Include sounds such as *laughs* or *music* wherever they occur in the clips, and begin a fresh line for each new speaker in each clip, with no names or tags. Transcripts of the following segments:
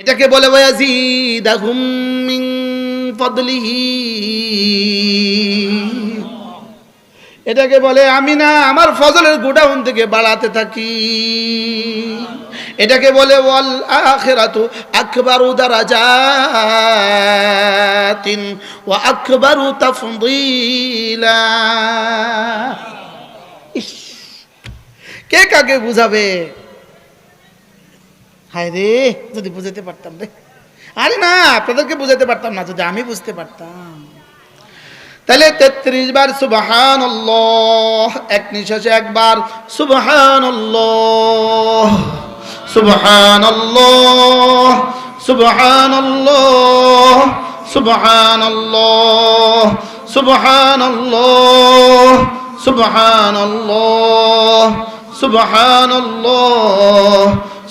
এটাকে বলে এটাকে বলে, আমি না আমার ফজলের গোডাউন থেকে বাড়াতে থাকি। এটাকে বলে, ওয়াল আখিরাতু আকবারু দারাজাতিন ওয়া আকবারু কে কাকে বুঝাবে? হায় রে, যদি বুঝাতে পারতাম রে। আরে না, আপনাদেরকে বুঝাতে পারতাম না, যদি আমি বুঝতে পারতাম। তাহলে তেত্রিশ বার সুবহান এক নিঃশ্বাসে একবার সুবহান সুবহান সুবহান সুবহান সুবহান সুবহান সুবহান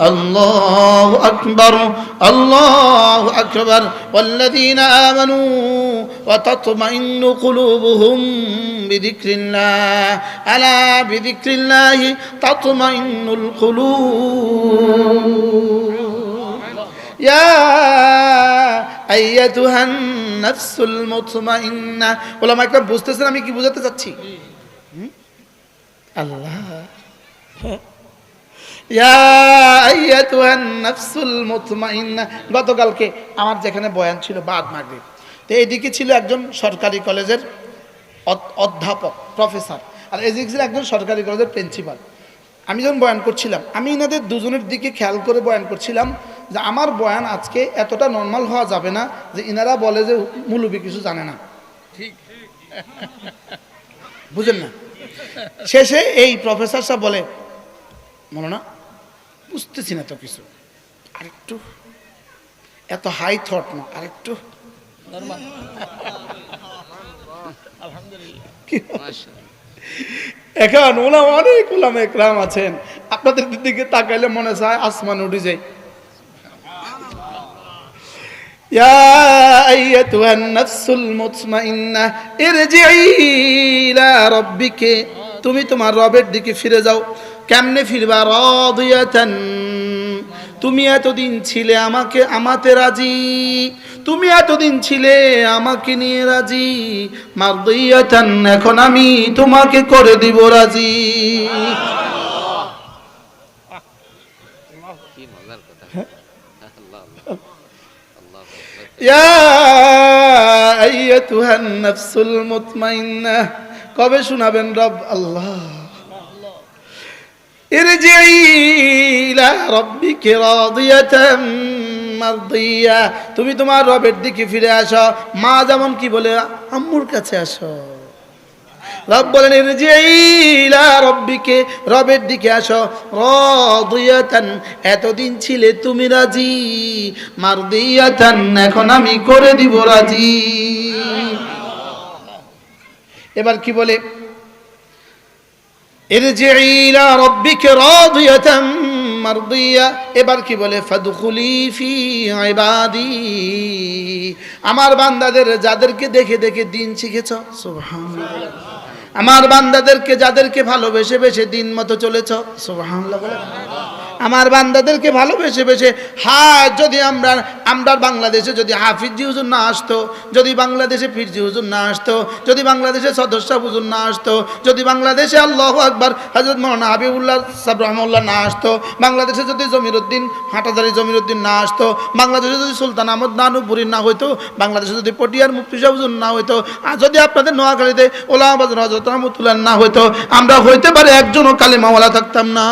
الله أكبر الله أكبر والذين آمنوا وتطمئن قلوبهم بذكر الله ألا بذكر الله تطمئن القلوب يا أيتها النفس المطمئنة ولا ما يكتب بوستسنا ميكي بوزاتة تتشي الله গতকালকে আমার যেখানে বয়ান ছিল বাদ মাগরিব। তো এইদিকে ছিল একজন সরকারি কলেজের অধ- অধ্যাপক প্রফেসর। আর এদিকে ছিল একজন সরকারি কলেজের প্রিন্সিপাল। আমি যখন বয়ান করছিলাম আমি এনাদের দুজনের দিকে খেয়াল করে বয়ান করছিলাম যে আমার বয়ান আজকে এতটা নর্মাল হওয়া যাবে না যে ইনারা বলে যে মুলুবি কিছু জানে না। ঠিক। *laughs* বুঝেন না? শেষে এই প্রফেসর সাহেব বলে মনে না বুঝতেছি না তো কিছু আরেকটু এত হাই থট না আরেকটু কি- এখন ওলা অনেক ওলাম একরাম আছেন আপনাদের দিকে তাকাইলে মনে চায় আসমান উঠে যায় يا أيتها النفس المطمئنة ارجعي إلى ربك তুমি তোমার রবের দিকে ফিরে যাও কেমনে ফিরবা? রাদিয়াতান। তুমি এতদিন ছিলে আমাকে, আমাতে রাজি। তুমি এতদিন ছিলে আমাকে নিয়ে রাজি। মারদিয়াতান, এখন আমি তোমাকে করে দিব রাজি। ইয়া কবে শোনাবেন রব? আল্লাহ ইরজিই ইলা রাব্বিকি রাদিয়াতাম মারদিয়া তুমি তোমার রবের দিকে ফিরে আসো। মা যেমন কি বলে, আম্মুর কাছে আসো। রব বলেন রাব্বিকে রবের দিকে আসো। রাদিয়াতান, এতদিন ছিলে তুমি রাজি। মারদিয়াতান, এখন আমি করে দিব রাজি। এবার কি বলে ইরজিই ইলা রাব্বিকে রাদিয়াতান মারদিয়া। এবার কি বলে? ফাদখুলি ফি ইবাদি। আমার বান্দাদের যাদেরকে দেখে দেখে দিন শিখেছ? সুবহানাল্লাহ। আমার বান্দাদেরকে যাদেরকে ভালোবেসে বেসে দিন মতো চলেছ? সুবহানাল্লাহ। বলে আমার বান্দাদেরকে ভালোবেসে বেসে হ্যাঁ যদি আমরা আমরা বাংলাদেশে যদি হাফিজি হুজুর না আসতো, যদি বাংলাদেশে ফিরজি হুজুর না আসতো, যদি বাংলাদেশে সদস্য হুজুর না আসতো, যদি বাংলাদেশে আল্লাহ আকবর হজরত মৌলানা হাবিবুল্লাহ সাব রহমুল্লাহ না আসতো, বাংলাদেশে যদি জমিরুদ্দিন হাটাদারি জমিরুদ্দিন না আসতো, বাংলাদেশে যদি সুলতান আহমদ নানুপুরি না হইতো, বাংলাদেশে যদি পটিয়ার মুফতি হুজুর না হইতো, আর যদি আপনাদের নোয়াখালীতে ওলামাবাদ হজরত রহমতুল্লাহ না হইতো, আমরা হইতে পারে একজনও কালেমাওয়ালা থাকতাম না।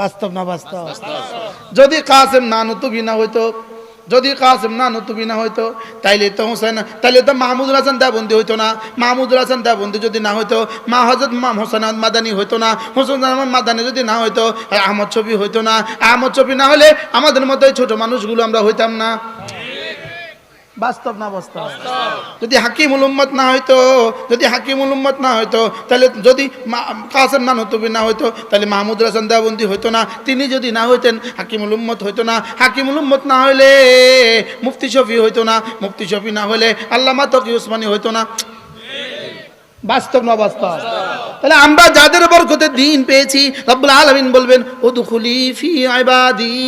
বাস্তব না বাস্তব? যদি কাসেম না নতুবি না হইতো, যদি কাসেম না নতুবি না হইতো, তাইলে তো হোসেন তাইলে তো মাহমুদুল হাসান দেবন্দি হইতো না। মাহমুদুল হাসান দেবন্দি যদি না হইতো, মা হজরত মাম হোসেন মাদানি হইতো না। হোসেন আহমদ মাদানি যদি না হইতো আহমদ ছবি হইতো না। আহমদ ছবি না হলে আমাদের মতো ছোট মানুষগুলো আমরা হইতাম না। বাস্তব না বাস্তব? যদি হাকিমুল উম্মত না হইতো যদি হাকিমুল উম্মত না হইতো তাহলে যদি কাসেম না নতুবি না হইতো তাহলে মাহমুদ হাসান দেওবন্দি হইতো না তিনি যদি না হইতেন হাকিমুল উম্মত হইতো না। হাকিমুল উম্মত না হইলে মুফতি শফি হইতো না মুফতি শফি না হলে আল্লামা তকি উসমানী হইতো না। বাস্তব না বাস্তব। তাহলে আমরা যাদের বরকতে দিন পেয়েছি রব্বুল আলামিন বলবেন উদখুলি ফি ইবাদি।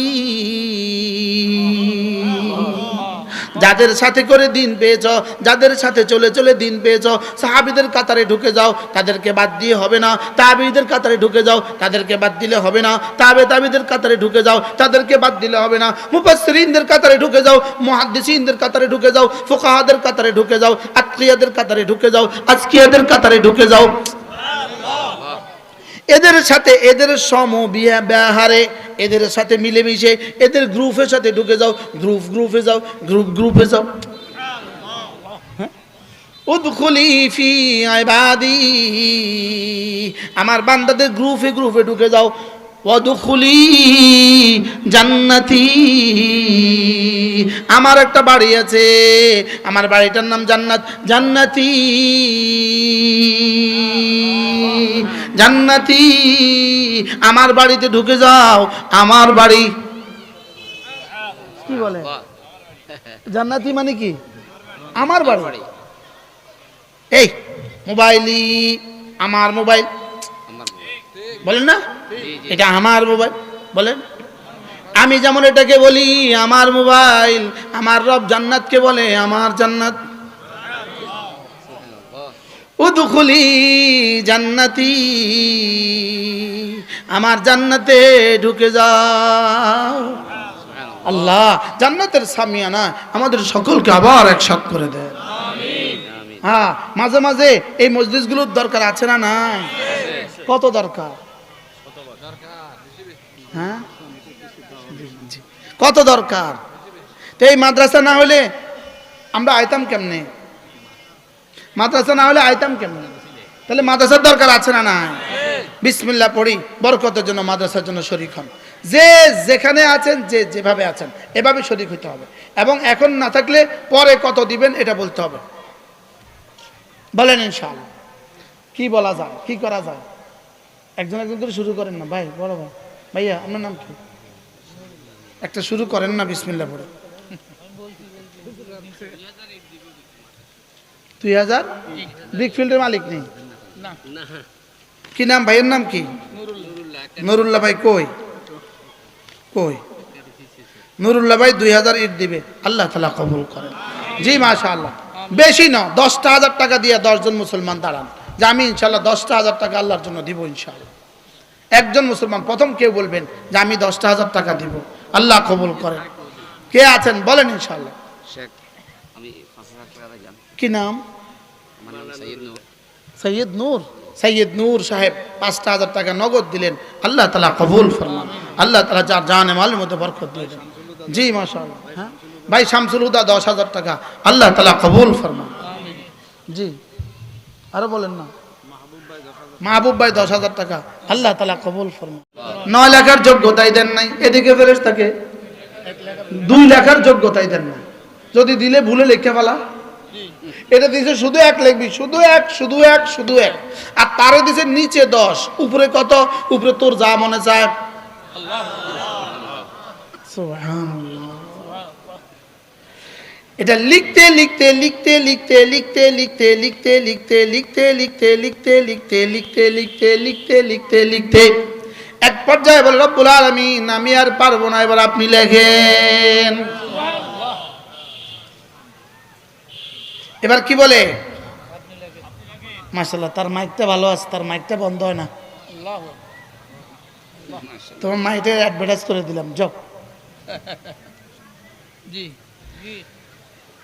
যাদের সাথে করে দিন পেয়েছ, যাদের সাথে চলে চলে দিন পেয়েছ, সাহাবিদের কাতারে ঢুকে যাও, তাদেরকে বাদ দিয়ে হবে না। তাবিদের কাতারে ঢুকে যাও, তাদেরকে বাদ দিলে হবে না। তাবে তাবিদের কাতারে ঢুকে যাও, তাদেরকে বাদ দিলে হবে না। মুফাসসিরিনদের কাতারে ঢুকে যাও, মুহাদ্দিসিনদের কাতারে ঢুকে যাও, ফুকাহাদের কাতারে ঢুকে যাও আত্মীয়দের কাতারে ঢুকে যাও, আজকিয়াদের কাতারে ঢুকে যাও। এদের সাথে এদের সম বিয়া ব্যবহারে এদের সাথে মিলেমিশে, এদের গ্রুপের সাথে ঢুকে যাও গ্রুপ গ্রুপে যাও গ্রুপ গ্রুপে যাও। হ্যাঁ? আমার বান্দাদের গ্রুপে গ্রুপে ঢুকে যাও। ওয়াদখুলি জান্নাতি। আমার একটা বাড়ি আছে, আমার বাড়িটার নাম জান্নাত। জান্নাতি। জান্নাতি। আমার বাড়িতে ঢুকে যাও, আমার বাড়ি। কি বলে? জান্নাতি মানে কি? আমার বাড়ি। এই মোবাইলই আমার মোবাইল। বলেন না? এটা আমার মোবাইল বলেন। আমি যেমন এটাকে বলি আমার মোবাইল আমার রব জান্নাতকে বলে আমার জান্নাত। উদখুলি জান্নাতি আমার জান্নাতে ঢুকে যাও। আল্লাহ জান্নাতের সামিয়ানা আমাদের সকলকে আবার একসাথ করে দেয়।
আমিন।
হ্যাঁ মাঝে মাঝে এই মসজিদগুলোর দরকার আছে না নাই? কত দরকার? হ্যাঁ? কত দরকার? তো এই মাদ্রাসা না হলে আমরা আইতাম কেমনে? মাদ্রাসা না হলে আইতাম কেমনে? তাহলে মাদ্রাসার দরকার আছে না না বিসমিল্লা পড়ি, বরকতের জন্য মাদ্রাসার জন্য শরিক হন। যে যেখানে আছেন, যে যেভাবে আছেন, এভাবে শরিক হতে হবে। এবং এখন না থাকলে পরে কত দিবেন এটা বলতে হবে। বলেন ইনশাআল্লাহ। কি বলা যায়? কি করা যায়? একজন একজন করে শুরু করেন না, ভাই, বড় ভাই। ভাইয়া আপনার নাম কি? একটা শুরু করেন না বিসমিল্লা পড়ে। দুই হাজার? ব্রিক ফিল্ডের মালিক নেই? কি নাম ভাইয়ের নাম কি?
নুরুল্লাহ
নুরুল্লাহ ভাই কই? কই? নুরুল্লাহ ভাই দুই হাজার ইট দিবে। আল্লাহ তালা কবুল করেন। জি মাশা আল্লাহ বেশি না দশটা হাজার টাকা দিয়ে দশজন মুসলমান দাঁড়ান। যে আমি ইনশাল্লাহ দশটা হাজার টাকা আল্লাহর জন্য দিব ইনশাল্লাহ একজন মুসলমান প্রথম কেউ বলবেন যে আমি দশটা হাজার টাকা দিব। আল্লাহ কবুল করেন। কে আছেন? বলেন ইনশাল্লাহ কি নাম?
সৈয়দ নূর।
সৈয়দ নূর? সাহেব পাঁচটা হাজার টাকা নগদ দিলেন। আল্লাহ তালা কবুল ফরমান। আল্লাহ তালা যার জানে মালের মধ্যে বরকত দিয়ে দেন। জি মাশাআল্লাহ। হ্যাঁ? ভাই শামসুল হুদা দশ হাজার টাকা। আল্লাহ তালা কবুল ফরমান। জি। আরও বলেন না। মাহবুব ভাই দশ হাজার টাকা। আল্লাহ তালা কবুল ফরমান নয় লেখার যোগ্যতাই দেন নাই। এদিকে ফেরেস তাকে দুই লেখার যোগ্যতাই দেন না যদি দিলে ভুলে লিখে ফেলা। এটা দিছে শুধু এক লিখবি শুধু এক শুধু এক শুধু এক। আর তারে দিছে নিচে দশ উপরে কত? উপরে তোর যা মনে চায়। এটা লিখতে লিখতে লিখতে লিখতে লিখতে লিখতে লিখতে লিখতে লিখতে লিখতে লিখতে লিখতে লিখতে লিখতে লিখতে লিখতে লিখতে এক পর্যায়ে বলে রব্বুল আলমিন আমি আর পারব না এবার আপনি লেখেন এবার কি বলে মাসাল্লাহ তার মাইকটা ভালো আছে তার মাইকটা বন্ধ হয় না তোমার মাইকটা অ্যাডভার্টাইজ করে দিলাম যাও
জি জি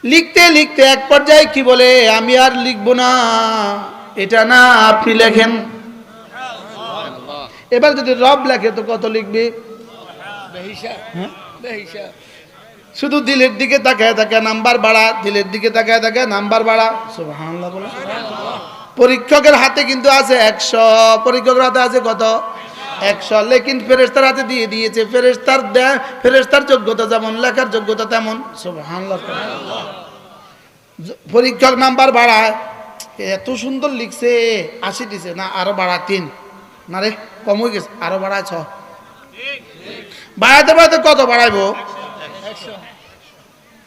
লিখতে লিখতে এক পর্যায়ে কি বলে, আমি আর লিখব না। এটা না, আপনি লেখেন। এবার যদি রব লেখে, তো কত লিখবে? হ্যাঁ? শুধু দিলের দিকে তাকায় থাকে, নাম্বার বাড়া। দিলের দিকে তাকায় থাকে, নাম্বার বাড়া। পরীক্ষকের হাতে কিন্তু আছে একশো, পরীক্ষকের হাতে আছে কত? একশো লেকিন ফেরেস্তার হাতে দিয়ে দিয়েছে। ফেরেস্তার দেয় ফেরেস্তার যোগ্যতা যেমন, লেখার যোগ্যতা তেমন। পরীক্ষক নাম্বার বাড়ায়। এত সুন্দর লিখছে। আশি দিছে। না, আরও বাড়া তিন। না রে, কম হয়ে গেছে। আরও বাড়ায় ছ। বাড়াতে বাড়াতে কত বাড়াইবো?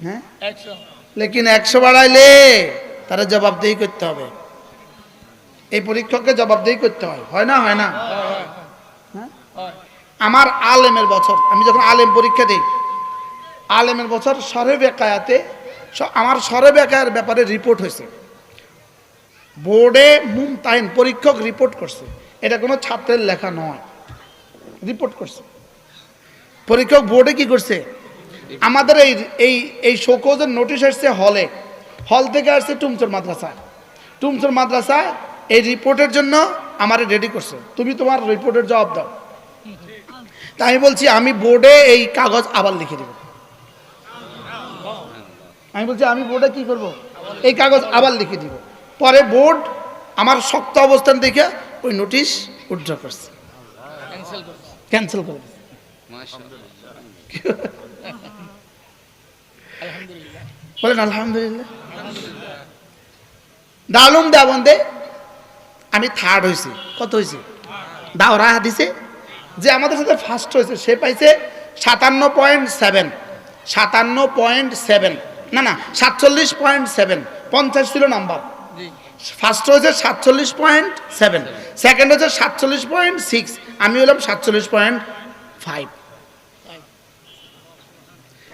হ্যাঁ? লেকিন একশো বাড়াইলে তারা জবাবদেহি করতে হবে। এই পরীক্ষককে জবাবদেহি করতে হয়। হয় না হয় না? আমার আলেমের বছর, আমি যখন আলেম পরীক্ষা দিই, আলেমের বছর সরে বেকায়াতে আমার সরে বেকায়ের ব্যাপারে রিপোর্ট হয়েছে। বোর্ডে মুমতাহিন পরীক্ষক রিপোর্ট করছে। এটা কোনো ছাত্রের লেখা নয়। রিপোর্ট করছে। পরীক্ষক বোর্ডে কি করছে? আমাদের এই এই এই শোকজের নোটিশ আসছে হলে হল থেকে আসছে টুমচর মাদ্রাসায়। টুমচর মাদ্রাসায় এই রিপোর্টের জন্য আমার রেডি করছে। তুমি তোমার রিপোর্টের জবাব দাও। তাই আমি বলছি আমি বোর্ডে এই কাগজ আবার লিখে দেব। আমি বলছি আমি বোর্ডে কি করব? এই কাগজ আবার লিখে দিব। পরে বোর্ড আমার শক্ত অবস্থান দেখে ওই নোটিশ উইথড্র করছে।
ক্যান্সেল
করে দিছে। বলেন আলহামদুলিল্লাহ। দালুম দেবন্দে আমি থার্ড হয়েছি কত হয়েছে দাওরা হাদিসে যে আমাদের সাথে ফার্স্ট হয়েছে সে পাইছে সাতান্ন পয়েন্ট সেভেন সাতান্ন পয়েন্ট সেভেন না না সাতচল্লিশ পয়েন্ট সেভেন পঞ্চাশ ছিল নাম্বার। ফার্স্ট হয়েছে সাতচল্লিশ পয়েন্ট সেভেন সেকেন্ড হচ্ছে সাতচল্লিশ পয়েন্ট সিক্স আমি হলাম সাতচল্লিশ পয়েন্ট ফাইভ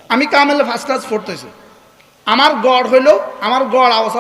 আমি কামেলে ফার্স্ট ক্লাস ফোর্থ হয়েছি। আমার গড় হইল আমার গড় অবস্থা